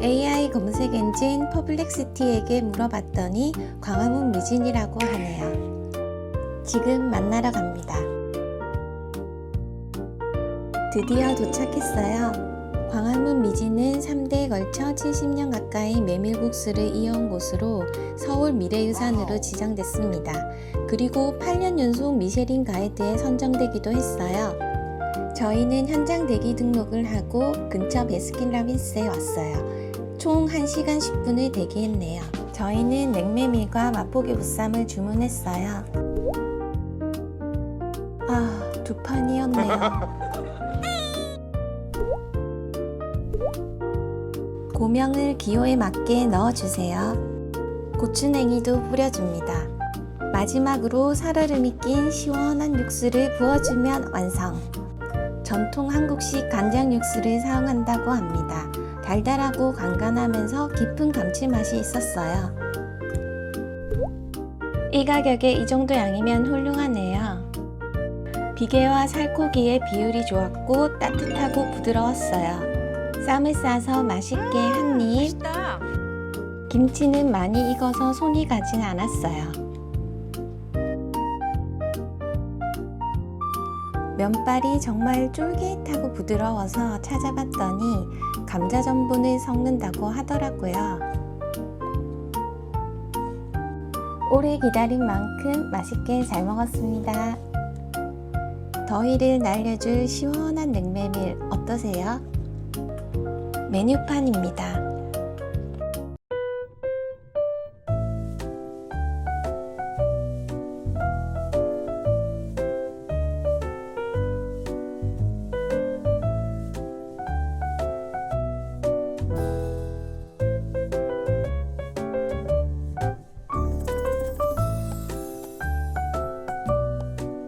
AI 검색 엔진 퍼블렉시티에게 물어봤더니 광화문 미진이라고 하네요. 지금 만나러 갑니다. 드디어 도착했어요. 광화문 미진은 3대에 걸쳐 70년 가까이 메밀국수를 이어온 곳으로 서울 미래유산으로 지정됐습니다. 그리고 8년 연속 미쉐린 가이드에 선정되기도 했어요. 저희는 현장 대기 등록을 하고 근처 베스킨라빈스에 왔어요. 총 1시간 10분을 대기했네요. 저희는 냉메밀과 맛보기 보쌈을 주문했어요. 아, 두 판이었네요. 고명을 기호에 맞게 넣어주세요. 고추냉이도 뿌려줍니다. 마지막으로 살얼음이 낀 시원한 육수를 부어주면 완성. 전통 한국식 간장 육수를 사용한다고 합니다. 달달하고 간간하면서 깊은 감칠맛이 있었어요. 이 가격에 이 정도 양이면 훌륭하네요. 비계와 살코기의 비율이 좋았고 따뜻하고 부드러웠어요. 쌈을 싸서 맛있게 한 입. 맛있다. 김치는 많이 익어서 손이 가진 않았어요. 면발이 정말 쫄깃하고 부드러워서 찾아봤더니 감자 전분을 섞는다고 하더라고요. 오래 기다린 만큼 맛있게 잘 먹었습니다. 더위를 날려줄 시원한 냉메밀 어떠세요? 메뉴판입니다.